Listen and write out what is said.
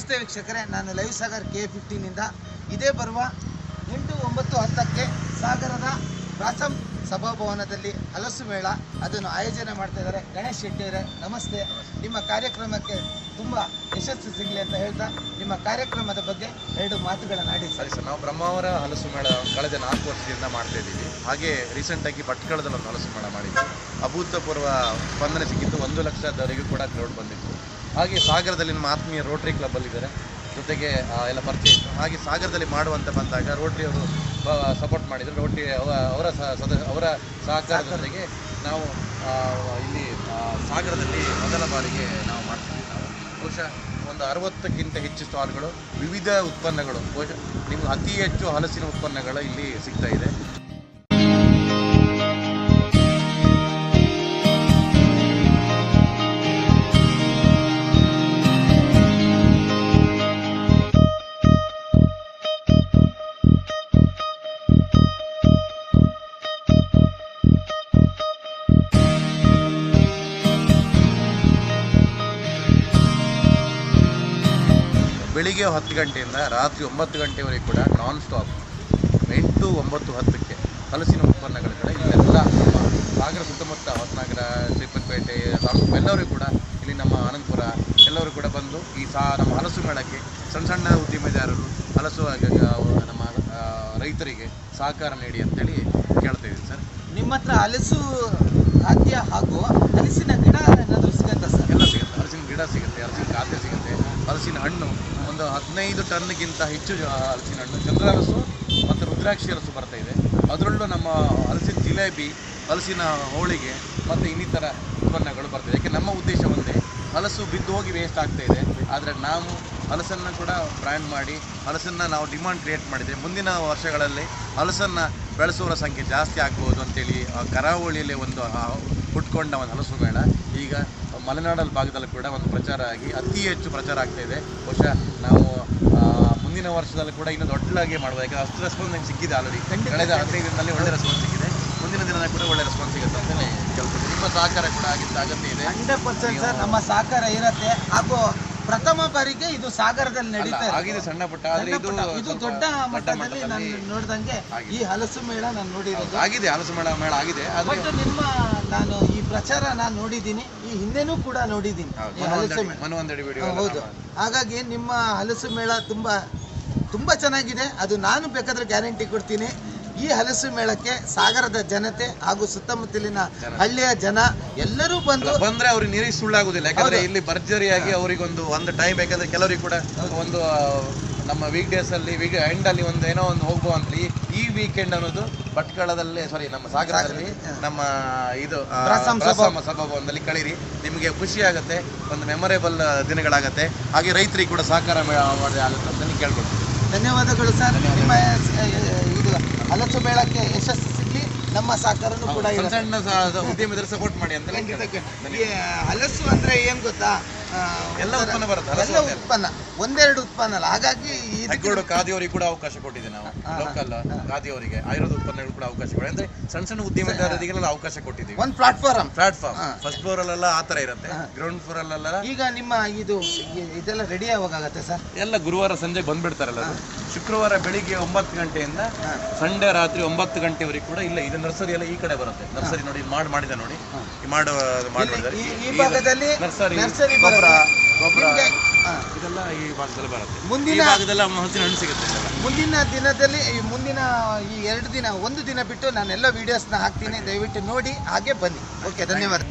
ನಮಸ್ತೆ ವೀಕ್ಷಕರೇ, ನಾನು ಲೈವ್ ಸಾಗರ್ ಕೆ ಫಿಫ್ಟೀನಿಂದ ಇದೇ ಬರುವ ಎಂಟು ಒಂಬತ್ತು ಹತ್ತಕ್ಕೆ ಸಾಗರದ ಪ್ರಾಥಮ್ ಸಭಾಭವನದಲ್ಲಿ ಹಲಸು ಮೇಳ. ಅದನ್ನು ಆಯೋಜನೆ ಮಾಡ್ತಾ ಇದ್ದಾರೆ ಗಣೇಶ್ ಶೆಟ್ಟಿಯವರೇ ನಮಸ್ತೆ. ನಿಮ್ಮ ಕಾರ್ಯಕ್ರಮಕ್ಕೆ ತುಂಬ ಯಶಸ್ಸು ಸಿಗಲಿ ಅಂತ ಹೇಳ್ತಾ, ನಿಮ್ಮ ಕಾರ್ಯಕ್ರಮದ ಬಗ್ಗೆ ಎರಡು ಮಾತುಗಳನ್ನು ಆಡಿ ಸರ್. ಸರಿ ನಾವು ಬ್ರಹ್ಮಾವರ ಹಲಸು ಮೇಳ ಕಳೆದ ನಾಲ್ಕು ವರ್ಷದಿಂದ ಮಾಡ್ತಾ ಇದ್ದೀವಿ. ಹಾಗೆ ರೀಸೆಂಟಾಗಿ ಭಟ್ಕಳದಲ್ಲಿ ಒಂದು ಹಲಸು ಮೇಳ ಮಾಡಿದ್ವಿ. ಅಭೂತಪೂರ್ವ ಸ್ಪಂದನೆ ಸಿಕ್ಕಿತ್ತು. ಒಂದು ಲಕ್ಷದವರೆಗೂ ಕೂಡ ಕ್ರೌಡ್ ಬಂದಿತ್ತು. ಹಾಗೆ ಸಾಗರದಲ್ಲಿ ನಮ್ಮ ಆತ್ಮೀಯ ರೋಟರಿ ಇದ್ದಾರೆ. ಜೊತೆಗೆ ಎಲ್ಲ ಪರಿಚಯ ಇತ್ತು. ಹಾಗೆ ಸಾಗರದಲ್ಲಿ ಮಾಡುವಂತ ಬಂದಾಗ ರೋಟರಿ ಅವರು ಸಪೋರ್ಟ್ ಮಾಡಿದರು. ರೋಟ್ರಿ ಅವ ಅವರ ಸದ ಅವರ ಸಹಕಾರದೊಂದಿಗೆ ನಾವು ಇಲ್ಲಿ ಸಾಗರದಲ್ಲಿ ಮೊದಲ ಬಾರಿಗೆ ನಾವು ಮಾಡ್ತೀವಿ ನಾವು. ಬಹುಶಃ ಒಂದು ಅರವತ್ತಕ್ಕಿಂತ ಹೆಚ್ಚು ಸ್ಟಾಲ್ಗಳು ವಿವಿಧ ಉತ್ಪನ್ನಗಳು ಬಹುಶಃ ನಿಮ್ಗೆ ಅತಿ ಹೆಚ್ಚು ಹಲಸಿನ ಉತ್ಪನ್ನಗಳು ಇಲ್ಲಿ ಸಿಗ್ತಾ ಇದೆ. ಬೆಳಿಗ್ಗೆ ಹತ್ತು ಗಂಟೆಯಿಂದ ರಾತ್ರಿ ಒಂಬತ್ತು ಗಂಟೆವರೆಗೆ ಕೂಡ ನಾನ್ ಸ್ಟಾಪ್ ಎಂಟು ಒಂಬತ್ತು ಹತ್ತಕ್ಕೆ ಹಲಸಿನ ಉತ್ಪನ್ನಗಳ ಕಡೆ ಇಲ್ಲೆಲ್ಲ ನಮ್ಮ ಸಾಗರ ಸುತ್ತಮುತ್ತ ಹೊಸನಗರ ಶ್ರೀಪತಿಪೇಟೆ ತಾಲೂಕು ಎಲ್ಲರೂ ಕೂಡ ಇಲ್ಲಿ ನಮ್ಮ ಆನಂದಪುರ ಎಲ್ಲರೂ ಕೂಡ ಬಂದು ಈ ಸಾ ನಮ್ಮ ಹಲಸು ಮೇಳಕ್ಕೆ ಸಣ್ಣ ಸಣ್ಣ ಉದ್ದಿಮೆದಾರರು ಹಲಸು ನಮ್ಮ ರೈತರಿಗೆ ಸಹಕಾರ ನೀಡಿ ಅಂತೇಳಿ ಕೇಳ್ತಾ ಇದ್ದೀವಿ ಸರ್. ನಿಮ್ಮ ಹತ್ರ ಹಲಸು ಖಾದ್ಯ ಹಾಗೂ ಹಲಸಿನ ಗಿಡ ಏನಾದರೂ ಸಿಗುತ್ತಾ ಸರ್? ಎಲ್ಲ ಸಿಗುತ್ತೆ ಹಲಸಿನ ಗಿಡ ಸಿಗುತ್ತೆ ಹಲಸಿನ ಖಾದ್ಯ ಸಿಗುತ್ತೆ ಹಲಸಿನ ಹಣ್ಣು ಒಂದು ಹದಿನೈದು ಟನ್ಗಿಂತ ಹೆಚ್ಚು ಹಲಸಿನ ಹಣ್ಣು. ಚಂದ್ರ ಹಲಸು ಮತ್ತು ರುದ್ರಾಕ್ಷಿ ಹಲಸು ಬರ್ತಾ ಇದೆ. ಅದರಲ್ಲೂ ನಮ್ಮ ಹಲಸಿನ ಜಿಲೇಬಿ, ಹಲಸಿನ ಹೋಳಿಗೆ ಮತ್ತು ಇನ್ನಿತರ ಉತ್ಪನ್ನಗಳು ಬರ್ತದೆ. ಯಾಕೆ, ನಮ್ಮ ಉದ್ದೇಶ ಒಂದೇ. ಹಲಸು ಬಿದ್ದು ಹೋಗಿ ವೇಸ್ಟ್ ಆಗ್ತಾ ಇದೆ. ಆದರೆ ನಾವು ಹಲಸನ್ನು ಕೂಡ ಬ್ರ್ಯಾಂಡ್ ಮಾಡಿ ಹಲಸನ್ನು ನಾವು ಡಿಮಾಂಡ್ ಕ್ರಿಯೇಟ್ ಮಾಡಿದರೆ ಮುಂದಿನ ವರ್ಷಗಳಲ್ಲಿ ಹಲಸನ್ನು ಬೆಳೆಸುವವರ ಸಂಖ್ಯೆ ಜಾಸ್ತಿ ಆಗ್ಬೋದು ಅಂತೇಳಿ ಕರಾವಳಿಯಲ್ಲಿ ಒಂದು ಹುಟ್ಕೊಂಡ ಒಂದು ಹಲಸು ಮೇಳ. ಈಗ ಮಲೆನಾಡಲ್ ಭಾಗದಲ್ಲಿ ಕೂಡ ಒಂದು ಪ್ರಚಾರ ಆಗಿ ಅತಿ ಹೆಚ್ಚು ಪ್ರಚಾರ ಆಗ್ತಾ ಇದೆ. ಬಹುಶಃ ನಾವು ಮುಂದಿನ ವರ್ಷದಲ್ಲಿ ಕೂಡ ಇನ್ನೂ ದೊಡ್ಡದಾಗಿ ಮಾಡ್ಬೋದು ಯಾಕಂದರೆ ಅಷ್ಟು ರೆಸ್ಪಾನ್ಸ್ ನಂಗೆ ಸಿಕ್ಕಿದೆ ಆಲ್ರೆಡಿ ಕಳೆದ ಹದಿನೈದು ದಿನದಲ್ಲಿ ಒಳ್ಳೆ ರೆಸ್ಪಾನ್ಸ್ ಸಿಕ್ಕಿದೆ. ಮುಂದಿನ ದಿನ ಕೂಡ ಒಳ್ಳೆ ರೆಸ್ಪಾನ್ಸ್ ಸಿಗುತ್ತೆ ಅಂತಲೇ ಕೇಳ್ತೀನಿ ನಿಮ್ಮ ಸಹಕಾರ ಕೂಡ ಆಗಿದ್ದ ಅಗತ್ಯ ಇದೆ. ಹಂಡ್ರೆಡ್ ಪರ್ಸೆಂಟ್ ಸರ್ ನಮ್ಮ ಸಹಕಾರ ಇರುತ್ತೆ. ಹಾಗೂ ಪ್ರಥಮ ಬಾರಿಗೆ ಇದು ಸಾಗರದಲ್ಲಿ ನಡೀತಾ ಆಗಿದೆ. ಸಣ್ಣ ಪುಟ್ಟ ಆದ್ರೆ ಇದು ಇದು ದೊಡ್ಡ ಮಟ್ಟದಲ್ಲಿ ನಾನು ನೋಡಿದಂಗೆ ಈ ಹಲಸು ಮೇಳ ನಾನು ನೋಡಿರೋದು. ಆಗಿದೆ ಹಲಸು ಮೇಳ ಮೇಳ ಆಗಿದೆ ಬಟ್ ನಿಮ್ಮ ನಾನು ಈ ಪ್ರಚಾರ ನಾನು ನೋಡಿದ್ದೀನಿ ಈ ಹಿಂದೆನೂ ಕೂಡ ನೋಡಿದ್ದೀನಿ. ಹೌದು ಹಾಗಾಗಿ ನಿಮ್ಮ ಹಲಸು ಮೇಳ ತುಂಬಾ ತುಂಬಾ ಚೆನ್ನಾಗಿದೆ. ಅದು ನಾನು ಬೇಕಾದ್ರೆ ಗ್ಯಾರಂಟಿ ಕೊಡ್ತೀನಿ. ಈ ಹಲಸು ಮೇಳಕ್ಕೆ ಸಾಗರದ ಜನತೆ ಹಾಗೂ ಸುತ್ತಮುತ್ತಲಿನ ಹಳ್ಳಿಯ ಜನ ಎಲ್ಲರೂ ಬಂದು ಬಂದ್ರೆ ಅವ್ರಿಗೆ ನಿರೀಕ್ಷೆ ಸುಳ್ಳಾಗುದಿಲ್ಲ. ಯಾಕಂದ್ರೆ ಇಲ್ಲಿ ಭರ್ಜರಿಯಾಗಿ ಅವರಿಗೊಂದು ಒಂದು ಟೈಮ್ ಯಾಕಂದ್ರೆ ಕೆಲವರಿಗೆ ಕೂಡ ಒಂದು ನಮ್ಮ ವೀಕ್ ಡೇಸ್ ಅಲ್ಲಿ ವೀಕ್ ಎಂಡ್ ಅಲ್ಲಿ ಒಂದು ಏನೋ ಒಂದು ಹೋಗುವ ಅಂತ. ಈ- ವೀಕೆಂಡ್ ಅನ್ನೋದು ಭಟ್ಕಳದಲ್ಲಿ ಸಾರಿ ನಮ್ಮ ಸಾಗರದಲ್ಲಿ ನಮ್ಮ ಇದು ಸಭಾಭವನದಲ್ಲಿ ಕಳೀರಿ. ನಿಮಗೆ ಖುಷಿ ಆಗುತ್ತೆ ಒಂದು ಮೆಮೊರೇಬಲ್ ದಿನಗಳಾಗತ್ತೆ. ಹಾಗೆ ರೈತರಿಗೆ ಕೂಡ ಸಹಕಾರ ಆಗುತ್ತೆ ಅಂತ ಕೇಳ್ಕೊಳ್ತೀನಿ. ಧನ್ಯವಾದಗಳು ಸರ್. ನಿಮ್ಮ ಇದು ಹಲಸು ಮೇಳಕ್ಕೆ ಯಶಸ್ಸು ಸಿಗ್ಲಿ ನಮ್ಮ ಸಹಕಾರನೂ ಕೂಡ ಸಣ್ಣ ಉದ್ಯಮಿದ್ರೆ ಸಪೋರ್ಟ್ ಮಾಡಿ ಅಂತ ಹಲಸು ಅಂದ್ರೆ ಏನ್ ಗೊತ್ತಾ? ಎಲ್ಲ ಉತ್ಪನ್ನ. ಬರುತ್ತೆ, ಎಲ್ಲ ಉತ್ಪನ್ನ. ಒಂದೆರಡು ಉತ್ಪನ್ನ ಅಲ್ಲ ಹಾಗಾಗಿ ಹೆಗ್ಗೋಡು ಖಾದಿಯವರಿಗೆ ಕೂಡ ಅವಕಾಶ ಕೊಟ್ಟಿದೆ ನಾವು. ಲೋಕಲ್ ಖಾದಿಯವರಿಗೆ. ಆಯುರ್ವೇದ ಉತ್ಪನ್ನಗಳು ಕೂಡ ಅವಕಾಶ ಕೊಡಿ ಅಂದ್ರೆ ಸಣ್ಣ ಸಣ್ಣ ಉದ್ಯಮದಾರರಿಗೆಲ್ಲ ಅವಕಾಶ ಕೊಟ್ಟಿದ್ದೀವಿ. ಒಂದು ಪ್ಲಾಟ್ಫಾರ್ಮ್ ಪ್ಲಾಟ್ಫಾರ್ಮ್. ಫಸ್ಟ್ ಫ್ಲೋರ್ ಅಲ್ಲೆಲ್ಲ ಆ ತರ ಇರುತ್ತೆ. ಗ್ರೌಂಡ್ ಫ್ಲೋರ್ ಅಲ್ಲೆಲ್ಲ ಈಗ ನಿಮ್ಮ ಇದು ಇದೆಲ್ಲ ರೆಡಿ ಆಗುತ್ತೆ ಸರ್? ಎಲ್ಲ ಗುರುವಾರ ಸಂಜೆ ಬಂದ್ಬಿಡ್ತಾರಲ್ಲ. ಶುಕ್ರವಾರ ಬೆಳಿಗ್ಗೆ ಒಂಬತ್ತು ಗಂಟೆಯಿಂದ ಸಂಡೆ ರಾತ್ರಿ ಒಂಬತ್ತು ಗಂಟೆವರೆಗೆ ಕೂಡ ಇಲ್ಲ ಇದು ನರ್ಸರಿ ಎಲ್ಲ ಈ ಕಡೆ ಬರುತ್ತೆ. ನರ್ಸರಿ ನೋಡಿ ಮಾಡ್ ಮಾಡಿದೆ ನೋಡಿ. ಮಾಡುವ ಮಾಡು ಮಾಡಿದ್ದಾರೆ ನರ್ಸರಿ ಗೊಬ್ಬರ. ಗೊಬ್ಬರ. ಇದೆಲ್ಲ ಈ ಭಾಗದಲ್ಲಿ ಬರುತ್ತೆ. ಮುಂದಿನ ಭಾಗದಲ್ಲ ಹಲಸಿನ ಹಣ್ಣು ಸಿಗುತ್ತೆ ಮುಂದಿನ ದಿನದಲ್ಲಿ ಈ ಮುಂದಿನ ಈ ಎರಡು ದಿನ ಒಂದು ದಿನ ಬಿಟ್ಟು ನಾನೆಲ್ಲ ವಿಡಿಯೋಸ್ನ ಹಾಕ್ತೀನಿ. ದಯವಿಟ್ಟು ನೋಡಿ ಹಾಗೆ ಬನ್ನಿ. ಓಕೆ ಧನ್ಯವಾದ.